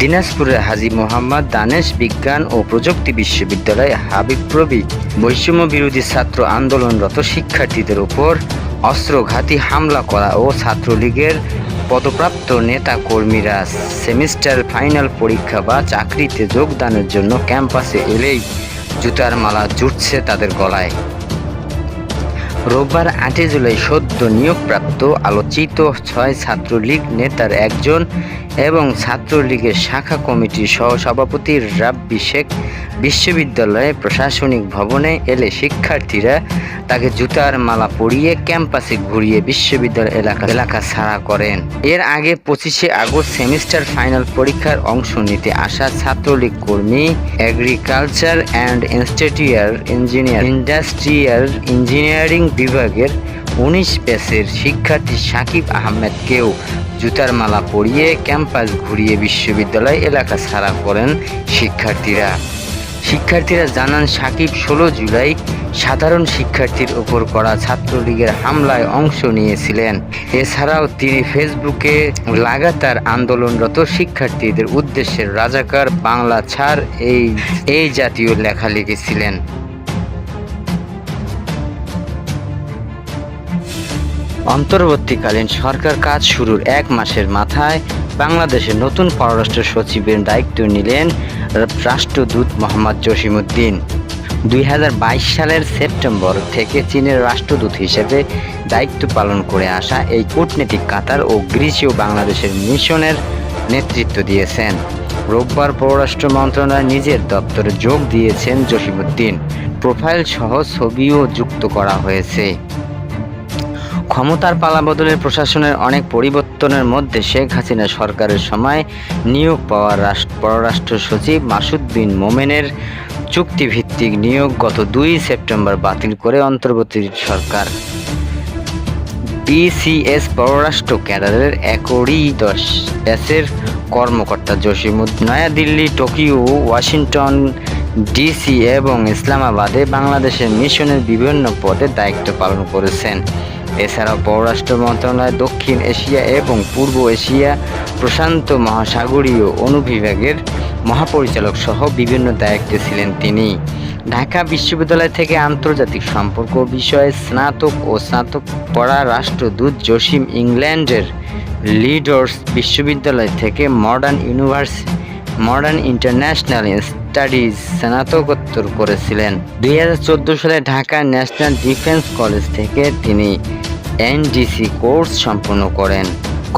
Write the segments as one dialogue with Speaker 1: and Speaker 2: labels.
Speaker 1: দিনাজপুরের হাজী মোহাম্মদ দানেশ বিজ্ঞান ও প্রযুক্তি বিশ্ববিদ্যালয় হাবিবপ্রবি বৈষম্য বিরোধী ছাত্র আন্দোলনরত শিক্ষার্থীদের উপর অস্ত্রঘাতী হামলা করা ও ছাত্রলীগের পদপ্রাপ্ত নেতা কর্মীরা সেমিস্টার ফাইনাল পরীক্ষা বা চাকরিতে যোগদানের জন্য ক্যাম্পাসে এলেই জুতার মালা জুটছে তাদের গলায়। রোববার আটই জুলাই সদ্য নিয়োগপ্রাপ্ত আলোচিত ছয় ছাত্রলীগ নেতার একজন এবং ছাত্রলীগের শাখা কমিটির সহসভাপতি রাব্বি শেখ বিশ্ববিদ্যালয়ে প্রশাসনিক ভবনে এলে শিক্ষার্থীরা তাকে জুতার মালা পরিয়ে ক্যাম্পাসে ঘুরিয়ে বিশ্ববিদ্যালয় এলাকা এলাকা ছাড়া করেন। এর আগে পঁচিশে আগস্ট সেমিস্টার ফাইনাল পরীক্ষার অংশ নিতে আসা ছাত্রলীগ কর্মী এগ্রিকালচার অ্যান্ড ইনস্টিটিউয়ার ইঞ্জিনিয়ার ইন্ডাস্ট্রিয়াল ইঞ্জিনিয়ারিং বিভাগের উনিশ ব্যাচের শিক্ষার্থী সাকিব আহমেদকেও জুতার মালা পরিয়ে ক্যাম্পাস ঘুরিয়ে বিশ্ববিদ্যালয় এলাকা ছাড়া করেন শিক্ষার্থীরা। শিক্ষার্থীরা জানান, সাকিব ষোলো জুলাই সাধারণ শিক্ষার্থীর উপর করা ছাত্রলীগের হামলায় অংশ নিয়েছিলেন। এছাড়াও তিনি ফেসবুকে লাগাতার আন্দোলনরত শিক্ষার্থীদের উদ্দেশ্যে রাজাকার বাংলা ছাড় এই এই জাতীয় লেখা লিখেছিলেন। অন্তর্বর্তীকালীন সরকার কাজ শুরুর এক মাসের মাথায় বাংলাদেশের নতুন পররাষ্ট্র সচিবের দায়িত্ব নিলেন রাষ্ট্রদূত মোহাম্মদ জসিমউদ্দিন। দুই সালের সেপ্টেম্বর থেকে চীনের রাষ্ট্রদূত হিসেবে দায়িত্ব পালন করে আসা এই কূটনীতিক কাতার ও গ্রিসীয় বাংলাদেশের মিশনের নেতৃত্ব দিয়েছেন। রোববার পররাষ্ট্র মন্ত্রণালয় নিজের দপ্তরে যোগ দিয়েছেন জসিমউদ্দিন। প্রোফাইল সহ ছবিও যুক্ত করা হয়েছে। ক্ষমতার পালাবদলের প্রশাসনের অনেক পরিবর্তনের মধ্যে শেখ হাসিনা সরকারের সময় নিয়োগ পাওয়া রাষ্ট্র, পররাষ্ট্র সচিব মাসুদ বিন মোমেনের চুক্তিভিত্তিক নিয়োগ গত দুই সেপ্টেম্বর বাতিল করে অন্তর্বর্তী সরকার। বিসিএস পররাষ্ট্র ক্যাডারের একরি দশ ব্যাচের কর্মকর্তা Jasimuddin New Delhi, Tokyo, Washington, DC এবং ইসলামাবাদে বাংলাদেশের মিশনের বিভিন্ন পদে দায়িত্ব পালন করেছেন। এছাড়াও পররাষ্ট্র মন্ত্রণালয়, দক্ষিণ এশিয়া এবং পূর্ব এশিয়া প্রশান্ত মহাসাগরীয় অনুবিভাগের মহাপরিচালক সহ বিভিন্ন দায়িত্বে ছিলেন তিনি। ঢাকা বিশ্ববিদ্যালয় থেকে আন্তর্জাতিক সম্পর্ক বিষয়ে স্নাতক ও স্নাতক পড়া রাষ্ট্রদূত জসিম ইংল্যান্ডের লিডর্স বিশ্ববিদ্যালয় থেকে modern university modern international studies স্নাতকোত্তর করেছিলেন। দুই হাজার চোদ্দ সালে ঢাকা ন্যাশনাল ডিফেন্স কলেজ থেকে তিনি এনডিসি কোর্স সম্পন্ন করেন।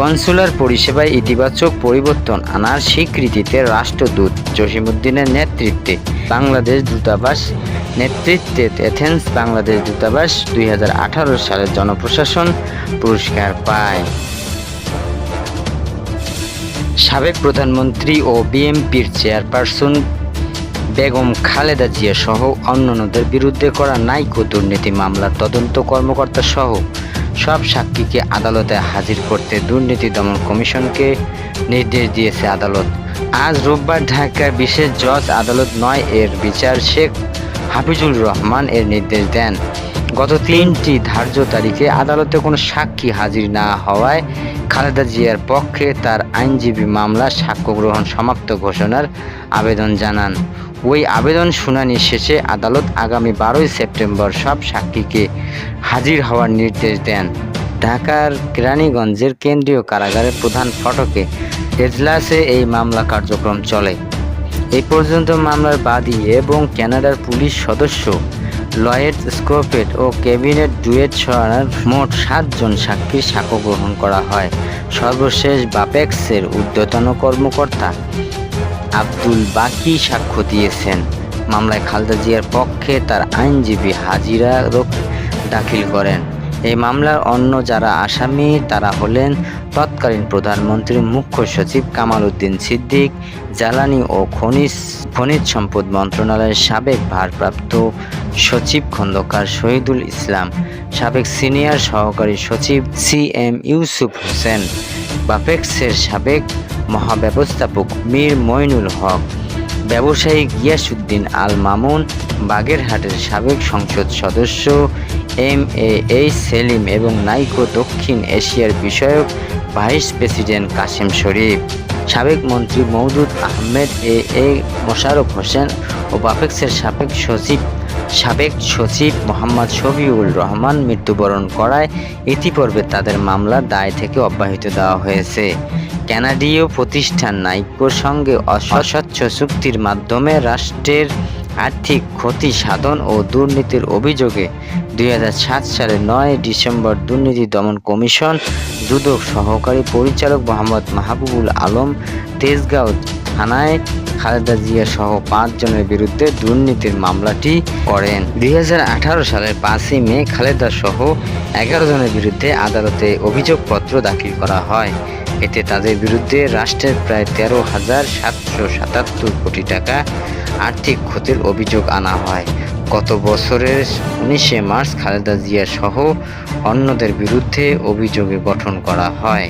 Speaker 1: কনসুলার পরিষেবায় ইতিবাচক পরিবর্তন আনার স্বীকৃতিতে রাষ্ট্রদূত জসিমউদ্দিনের নেতৃত্বে বাংলাদেশ দূতাবাস, নেতৃত্বে এথেন্স বাংলাদেশ দূতাবাস দুই হাজার আঠারো সালের জনপ্রশাসন পুরস্কার পায়। সাবেক প্রধানমন্ত্রী ও বিএনপির চেয়ারপারসন বেগম খালেদা জিয়া সহ অন্যান্যদের বিরুদ্ধে করা নাইকো দুর্নীতি মামলার তদন্ত কর্মকর্তা সহ সব সাক্ষীকে আদালতে হাজির করতে দুর্নীতি দমন কমিশনকে নির্দেশ দিয়েছে আদালত। আজ রোববার ঢাকার বিশেষ জজ আদালত নয় এর বিচার শেখ হাফিজুর রহমান এর নির্দেশ দেন। গত তিনটি ধার্য তারিখে আদালতে কোনো সাক্ষী হাজির না হওয়ায় খালেদা জিয়ার পক্ষে তার আইনজীবী মামলা সাক্ষ্য গ্রহণ সমাপ্ত ঘোষণার আবেদন জানান। ওই আবেদন শুনানি শেষে আদালত আগামী বারোই সেপ্টেম্বর সব সাক্ষীকে হাজির হওয়ার নির্দেশ দেন। ঢাকার কেরানীগঞ্জের কেন্দ্রীয় কারাগারের প্রধান ফটকে এজলাসে এই মামলা কার্যক্রম চলে। এ পর্যন্ত মামলার বাদী এবং কানাডার পুলিশ সদস্য, লয়েড স্কোপেট ও ক্যাবিনেট ডুয়েট সরানোর মোট সাতজন সাক্ষীর সাক্ষ্য গ্রহণ করা হয়। সর্বশেষ বাপেক্সের ঊর্ধ্বতন কর্মকর্তা আব্দুল বাকি সাক্ষ্য দিয়েছেন। মামলায় খালেদা জিয়ার পক্ষে তার আইনজীবী হাজিরা দাখিল করেন। এই মামলার অন্য যারা আসামি, তারা হলেন তৎকালীন প্রধানমন্ত্রী মুখ্য সচিব কামাল উদ্দিন সিদ্দিক, জ্বালানি ও খনিজ খনিজ সম্পদ মন্ত্রণালয়ের সাবেক ভারপ্রাপ্ত সচিব খন্দকার শহীদুল ইসলাম, সাবেক সিনিয়র সহকারী সচিব সি এম ইউসুফ হোসেন। বাপেক্সের সাবেক মহাব্যবস্থাপক মীর মইনুল হক, ব্যবসায়ী গিয়াসুদ্দিন আল মামুন, বাগেরহাটের সাবেক সংসদ সদস্য এম এ এইচ সেলিম এবং নাইকো দক্ষিণ এশিয়ার বিষয়ক ভাইস প্রেসিডেন্ট কাসেম শরীফ। সাবেক মন্ত্রী মওদুদ আহমেদ এ এ মোশারফ হোসেন ও বাফেক্সের সাবেক সচিব সাবেক সচিব মোহাম্মদ শফিউল রহমান মৃত্যুবরণ করায় ইতিপূর্বে তাদের মামলার দায় থেকে অব্যাহতি দেওয়া হয়েছে। কানাডীয় প্রতিষ্ঠান নাইকোর সঙ্গে অস্বচ্ছ চুক্তির মাধ্যমে রাষ্ট্রের আর্থিক ক্ষতি সাধন ও দুর্নীতির অভিযোগে দুই হাজার সাত সালে নয় ডিসেম্বর দুর্নীতি দমন কমিশন দুদক সহকারী পরিচালক মোহাম্মদ মাহবুবুল আলম তেজগাঁও থানায় খালেদা জিয়া সহ পাঁচজনের বিরুদ্ধে দুর্নীতির মামলাটি করেন। দুই হাজার আঠারো সালের পাঁচই মে খালেদা সহ এগারো জনের বিরুদ্ধে আদালতে অভিযোগপত্র দাখিল করা হয়। এতে তাদের বিরুদ্ধে রাষ্ট্রের প্রায় তেরো হাজার সাতশো সাতাত্তর কোটি টাকা আর্থিক ক্ষতির অভিযোগ আনা হয়। গত বছরের উনিশে মার্চ খালেদা জিয়া সহ অন্যদের বিরুদ্ধে অভিযোগে গঠন করা হয়।